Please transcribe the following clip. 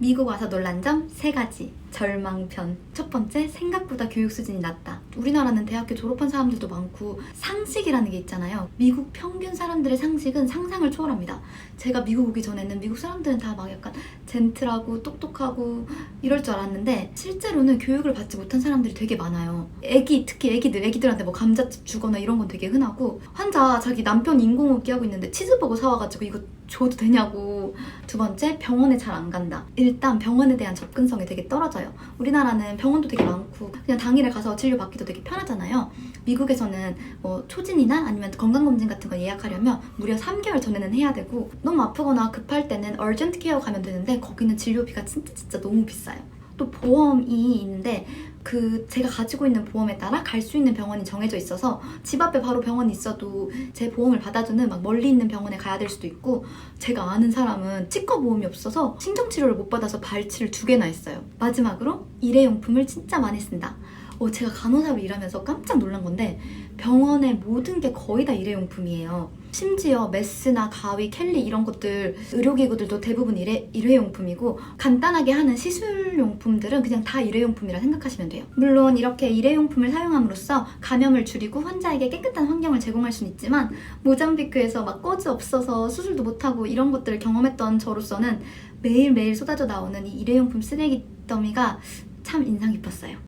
미국 와서 놀란 점세 가지. 절망편. 첫 번째, 생각보다 교육 수준이 낮다. 우리나라는 대학교 졸업한 사람들도 많고 상식이라는 게 있잖아요. 미국 평균 사람들의 상식은 상상을 초월합니다. 제가 미국 오기 전에는 미국 사람들은 다 막 약간 젠틀하고 똑똑하고 이럴 줄 알았는데 실제로는 교육을 받지 못한 사람들이 되게 많아요. 애기 특히 애기들 애기들한테 뭐 감자칩 주거나 이런 건 되게 흔하고 환자 자기 남편 인공호흡기 하고 있는데 치즈버거 사와가지고 이거 줘도 되냐고 두 번째 병원에 잘 안 간다 일단 병원에 대한 접근성이 되게 떨어져요 우리나라는 병원도 되게 많고 그냥 당일에 가서 진료받기도 되게 편하잖아요 미국에서는 뭐 초진이나 아니면 건강검진 같은 거 예약하려면 무려 3개월 전에는 해야 되고 너무 아프거나 급할 때는 얼전트 케어 가면 되는데 거기는 진료비가 진짜 진짜 너무 비싸요 또 보험이 있는데 그 제가 가지고 있는 보험에 따라 갈 수 있는 병원이 정해져 있어서 집 앞에 바로 병원이 있어도 제 보험을 받아주는 막 멀리 있는 병원에 가야 될 수도 있고 제가 아는 사람은 치과 보험이 없어서 신경치료를 못 받아서 발치를 두 개나 했어요. 마지막으로 일회용품을 진짜 많이 쓴다. 어, 제가 간호사로 일하면서 깜짝 놀란 건데 병원의 모든 게 거의 다 일회용품이에요. 심지어 메스나 가위, 캘리 이런 것들 의료기구들도 대부분 일회, 일회용품이고 간단하게 하는 시술용품들은 그냥 다 일회용품이라 생각하시면 돼요. 물론 이렇게 일회용품을 사용함으로써 감염을 줄이고 환자에게 깨끗한 환경을 제공할 수는 있지만 모잠비크에서 막 꺼즈 없어서 수술도 못하고 이런 것들을 경험했던 저로서는 매일매일 쏟아져 나오는 이 일회용품 쓰레기 더미가 참 인상 깊었어요.